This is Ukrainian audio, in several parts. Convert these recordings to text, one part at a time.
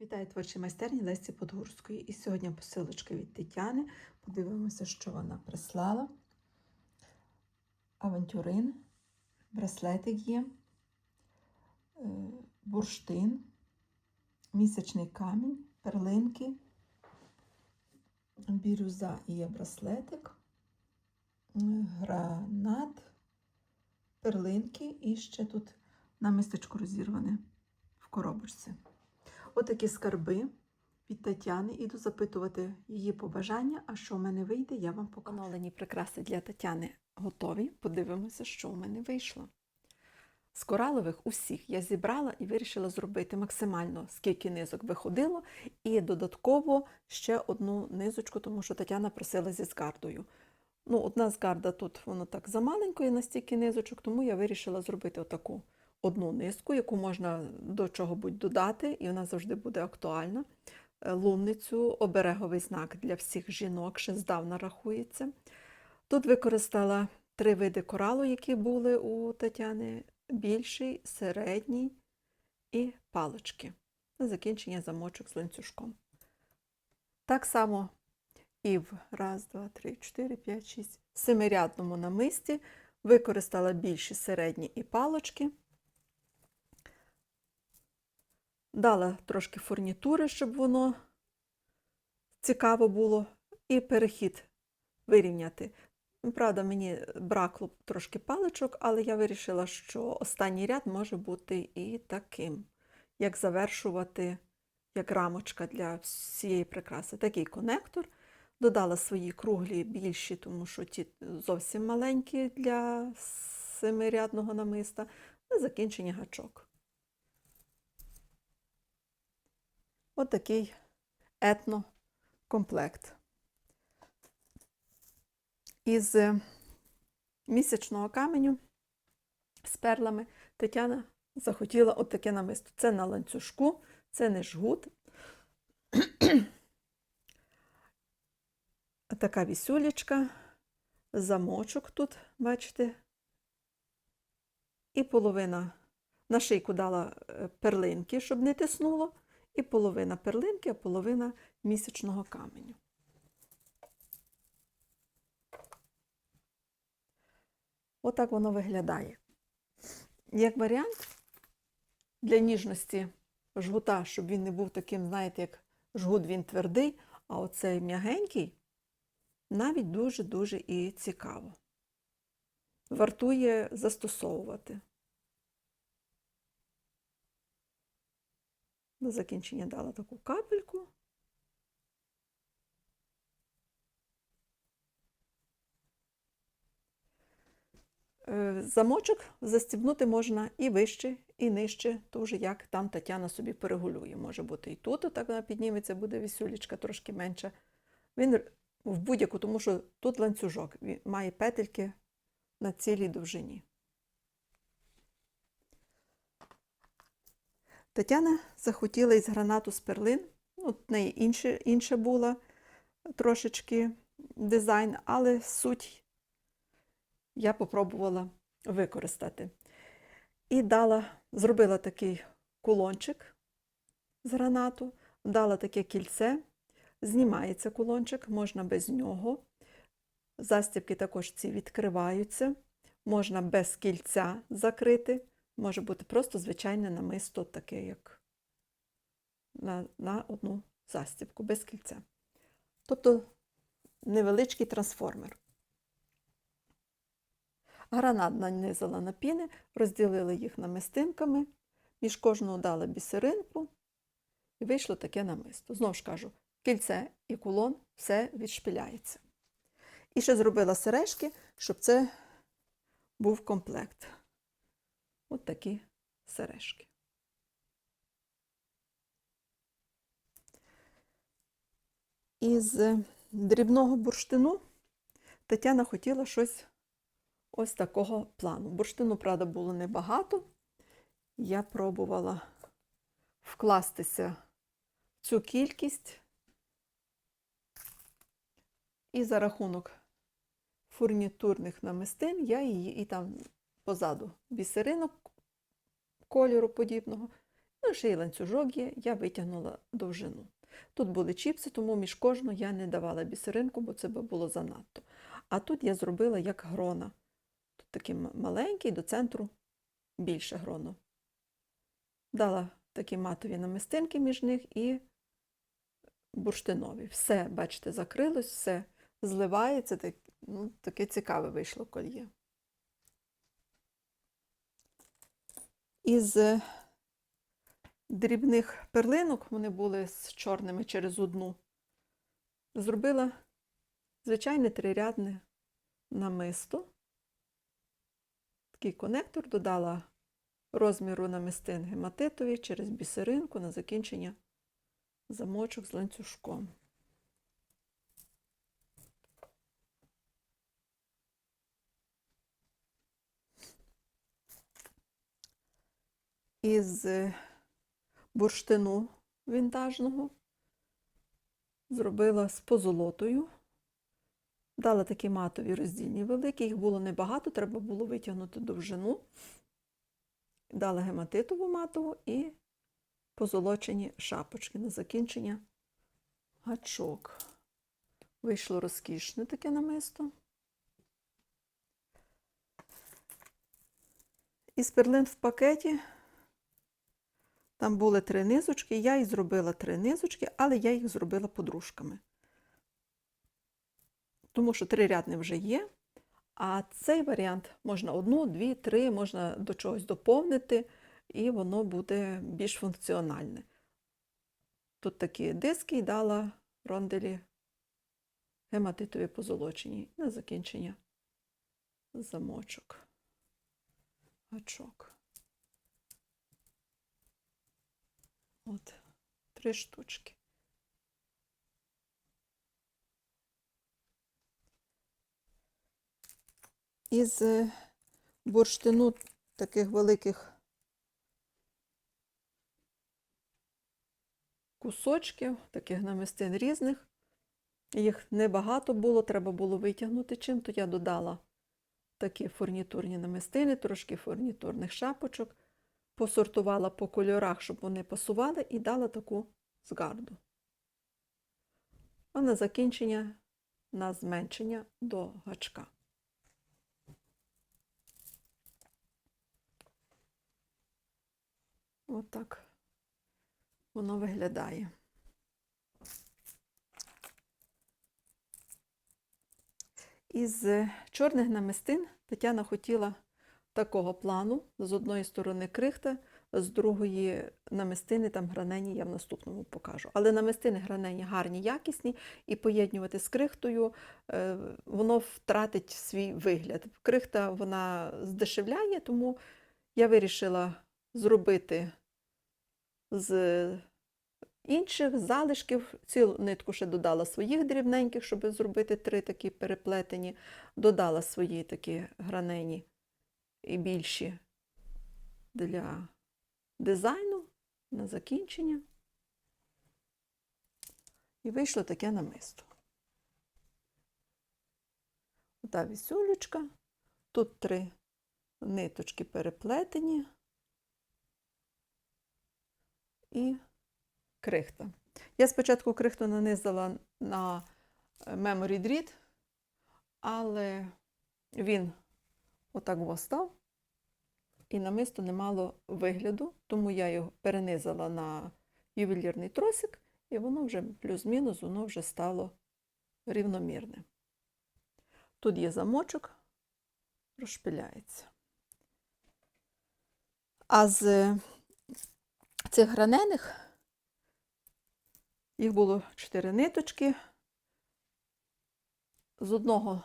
Вітаю творчій майстерні Лесі Подгурської. І сьогодні посилочка від Тетяни. Подивимося, що вона прислала. Авантюрин, браслетик є, е, бурштин, місячний камінь, перлинки, бірюза і є браслетик, е, гранат, перлинки і ще тут намисточко розірване в коробочці. Отакі скарби від Тетяни. Іду запитувати її побажання, а що в мене вийде, я вам покажу. Оновлені прикраси для Тетяни готові. Подивимося, що в мене вийшло. З коралових усіх я зібрала і вирішила зробити максимально, скільки низок виходило, і додатково ще одну низочку, тому що Тетяна просила зі згардою. Ну, одна згарда тут воно так замаленько настільки низочок, тому я вирішила зробити отаку одну низку, яку можна до чого-будь додати, і вона завжди буде актуальна. Е, Лунницю, обереговий знак для всіх жінок, ще здавна рахується. Тут використала три види коралу, які були у Тетяни: більший, середній і палички. На закінчення замочок з ланцюжком. Так само і в раз, два, три, чотири, п'ять, шість семирядному намисті використала більші, середні і палочки. Дала трошки фурнітури, щоб воно цікаво було, і перехід вирівняти. Правда, мені бракло трошки паличок, але я вирішила, що останній ряд може бути і таким, як завершувати, як рамочка для всієї прикраси. Такий конектор. Додала свої круглі більші, тому що ті зовсім маленькі для семирядного намиста, на закінчення гачок. От етнокомплект. Із місячного каменю з перлами Тетяна захотіла от таке намисто. Це на ланцюжку, це не жгут. Така вісюлечка, замочок тут, бачите, і половина на шийку дала е, перлинки, щоб не тиснуло, і половина перлинки, а половина місячного каменю. Отак воно виглядає. Як варіант для ніжності жгута, щоб він не був таким, знаєте, як жгут він твердий, а оцей м'ягенький навіть дуже-дуже і цікаво. Вартує застосовувати. До закінчення дала таку капельку. Е, Замочок застібнути можна і вище, і нижче, то як там Тетяна собі перегулює. Може бути і тут, так вона підніметься, буде вісюлечка трошки менша. Він в будь-яку, тому що тут ланцюжок, він має петельки на цілій довжині. Тетяна захотіла із гранату з перлин, ну, в неї інше, інша була трошечки дизайн, але суть я попробувала використати. І дала, зробила такий кулончик з гранату, дала таке кільце, знімається кулончик, можна без нього. Застібки також ці відкриваються, можна без кільця закрити, може бути просто звичайне намисто, таке, як на, на одну застібку, без кільця. Тобто невеличкий трансформер. Гранат нанизала на піни, розділила їх намистинками, між кожного дала бісеринку, і вийшло таке намисто. Знову ж кажу, кільце і кулон все відшпиляється. І ще зробила сережки, щоб це був комплект. От такі сережки. Із дрібного бурштину Тетяна хотіла щось ось такого плану. Бурштину, правда, було небагато. Я пробувала вкластися в цю кількість. І за рахунок фурнітурних намистин я її і там позаду бісеринок кольору подібного, Ну, ще й ланцюжок є, я витягнула довжину. Тут були чіпси, тому між кожну я не давала бісеринку, бо це би було занадто. А тут я зробила як грона. Тут такий маленький, до центру більше гроно. Дала такі матові намистинки між них і бурштинові. Все, бачите, закрилось, все зливається. Так, ну, таке цікаве вийшло кольє. Із е, дрібних перлинок, вони були з чорними через одну, зробила звичайне трирядне намисто. Такий конектор додала розміру намистин гематитові через бісеринку на закінчення замочок з ланцюжком. Із е, бурштину вінтажного зробила з позолотою. Дала такі матові роздільні великі, їх було небагато, треба було витягнути довжину. Дала гематитову матову і позолочені шапочки на закінчення гачок. Вийшло розкішне таке намисто. Із перлин в пакеті там були три низочки, я і зробила три низочки, але я їх зробила подружками. Тому що трирядне вже є. А цей варіант можна одну, дві, три, можна до чогось доповнити, і воно буде більш функціональне. Тут такі диски і дала ронделі гематитові позолочені на закінчення замочок, гачок. От, три штучки. Із е, бурштину таких великих кусочків, таких намистин різних. Їх небагато було, треба було витягнути чим, то я додала такі фурнітурні намистини, трошки фурнітурних шапочок, посортувала по кольорах, щоб вони пасували, і дала таку згарду. А на закінчення на зменшення до гачка. Отак воно виглядає. Із чорних намистин Тетяна хотіла такого плану. З одної сторони крихта, з другої намистини, там гранені, я в наступному покажу. Але намистини гранені гарні, якісні, і поєднувати з крихтою е, воно втратить свій вигляд. Крихта вона здешевляє, тому я вирішила зробити з інших залишків. Цілу нитку ще додала своїх дрібненьких, щоб зробити три такі переплетені. Додала свої такі гранені і більші для дизайну на закінчення. І вийшло таке намисто. Ота вісюлечка. Тут три ниточки переплетені і крихта. Я спочатку крихту нанизала на е, Memory дріт, але він отак востав, і намисто не мало вигляду, тому я його перенизала на ювелірний тросик, і воно вже плюс-мінус, воно вже стало рівномірне. Тут є замочок, розшпиляється. А з цих гранених їх було чотири ниточки. З одного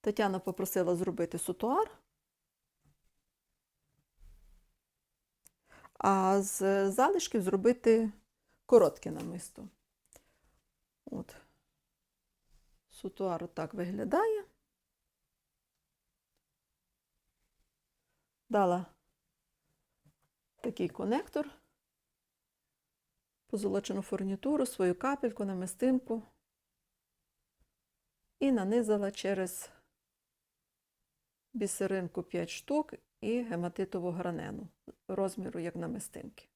Тетяна попросила зробити сутуар, а з залишків зробити коротке намисто. От. Сутуар отак виглядає. Дала такий конектор, позолочену фурнітуру, свою капельку, намистинку і нанизала через бісеринку 5 штук і гематитову гранену розміру як намистинки.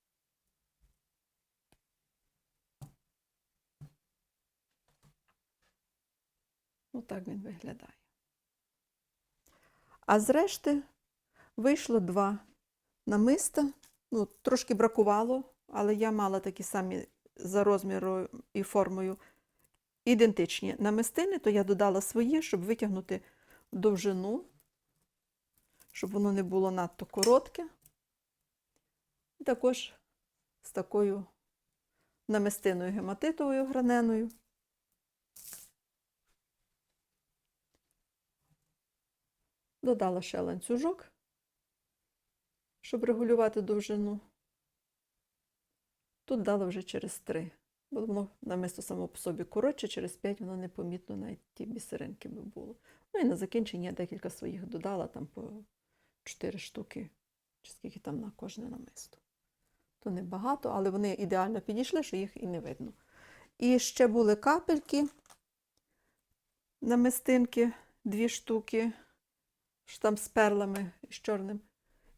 Отак ну, він виглядає. А зрешти вийшло два намиста. Ну, Трошки бракувало, але я мала такі самі за розміром і формою ідентичні намистини, то я додала свої, щоб витягнути довжину щоб воно не було надто коротке. І також з такою намистиною гематитовою граненою. Додала ще ланцюжок, щоб регулювати довжину. Тут дала вже через 3, бо воно намисто само по собі коротше, через 5 воно непомітно навіть ті бісеринки би було. Ну і на закінчення я декілька своїх додала, там по 4 штуки, чи скільки там на кожне намисто. То небагато, але вони ідеально підійшли, що їх і не видно. І ще були капельки намистинки, дві штуки, що там з перлами з чорним.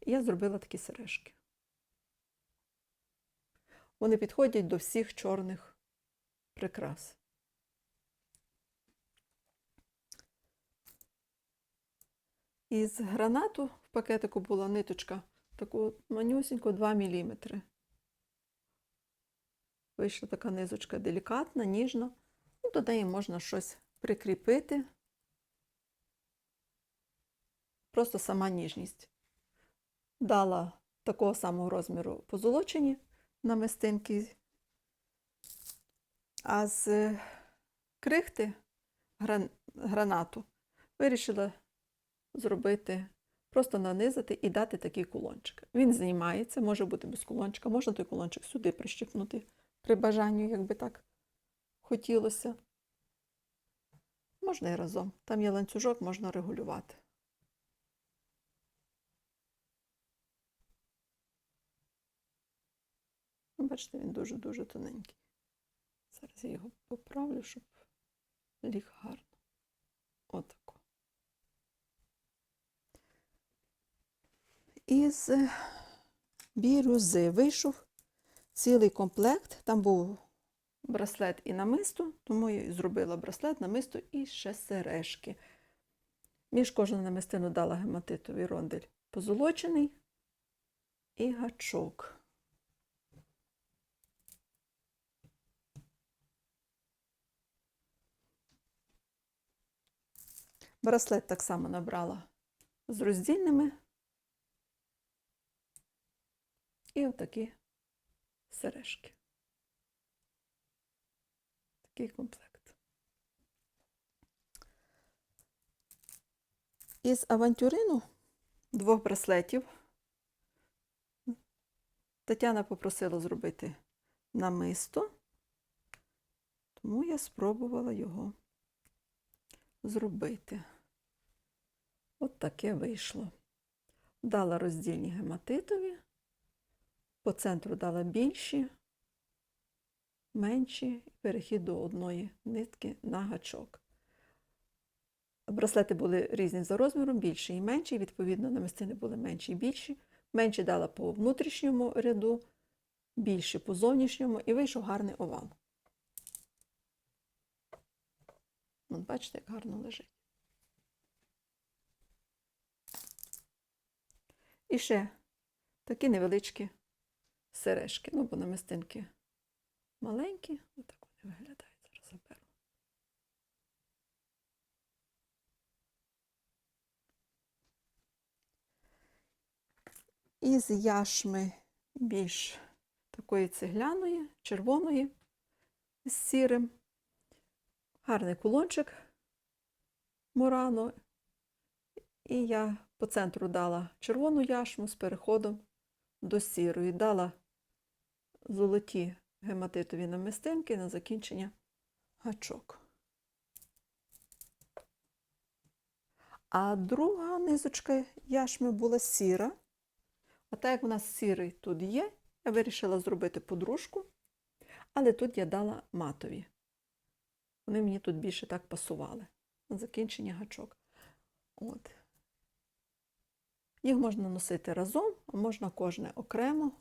І я зробила такі сережки. Вони підходять до всіх чорних прикрас. Із гранату в пакетику була ниточка таку манюсіньку 2 мм. Вийшла така низочка делікатна, ніжна. Ну, до неї можна щось прикріпити. Просто сама ніжність. Дала такого самого розміру позолочені намистинки. А з крихти гран... гранату вирішила зробити, просто нанизати і дати такий кулончик. Він знімається, може бути без кулончика, можна той кулончик сюди прищепнути при бажанні, як би так хотілося. Можна і разом. Там є ланцюжок, можна регулювати. Ну, Бачите, він дуже-дуже тоненький. Зараз я його поправлю, щоб ліг гарно. Отако. Із бірюзи вийшов цілий комплект. Там був браслет і намисто, тому я зробила браслет, намисто і ще сережки. Між кожну намистину дала гематитовий рондель позолочений і гачок. Браслет так само набрала з роздільними. І отакі сережки. Такий комплект. Із авантюрину двох браслетів Тетяна попросила зробити намисто, тому я спробувала його зробити. От таке вийшло. Дала роздільні гематитові, по центру дала більші, менші, перехід до одної нитки на гачок. Браслети були різні за розміром, більші і менші, відповідно, намистини були менші і більші. Менші дала по внутрішньому ряду, більші по зовнішньому, і вийшов гарний овал. От бачите, як гарно лежить. І ще такі невеличкі сережки. Ну, бо намистинки маленькі, отак вони виглядають. Зараз заберу. Із яшми більш такої цегляної, червоної з сірим. Гарний кулончик Мурано. І я по центру дала червону яшму з переходом до сірої. Дала золоті гематитові намистинки на закінчення гачок. А друга низочка яшми була сіра. А так як у нас сірий тут є, я вирішила зробити подружку, але тут я дала матові. Вони мені тут більше так пасували на закінчення гачок. От. Їх можна носити разом, а можна кожне окремо,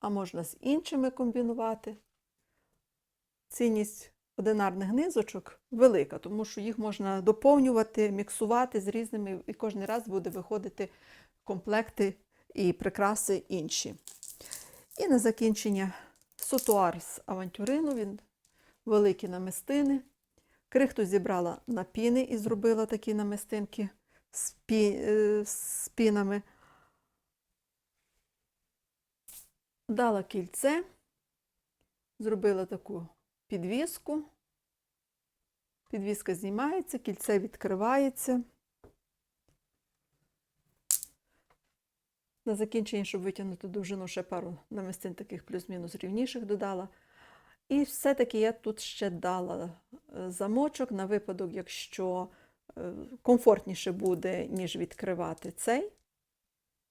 а можна з іншими комбінувати. Цінність одинарних низочок велика, тому що їх можна доповнювати, міксувати з різними, і кожен раз буде виходити комплекти і прикраси інші. І на закінчення сотуар з авантюрину, він великі намистини. Крихту зібрала на піни і зробила такі намистинки з, е, пінами. Дала кільце, зробила таку підвіску. Підвіска знімається, кільце відкривається. На закінчення, щоб витягнути довжину, ще пару намистин таких плюс-мінус рівніших додала. І все-таки я тут ще дала е, замочок на випадок, якщо е, комфортніше буде, ніж відкривати цей.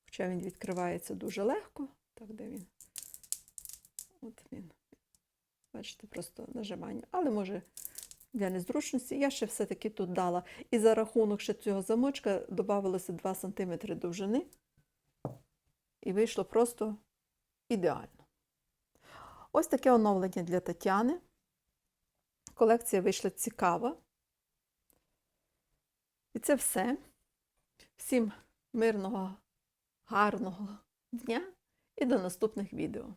Хоча він відкривається дуже легко. Так, де він? От він. Бачите, просто нажимання. Але може для незручності я ще все-таки тут дала. І за рахунок ще цього замочка додавалося 2 см довжини. І вийшло просто ідеально. Ось таке оновлення для Тетяни. Колекція вийшла цікава. І це все. Всім мирного, гарного дня і до наступних відео.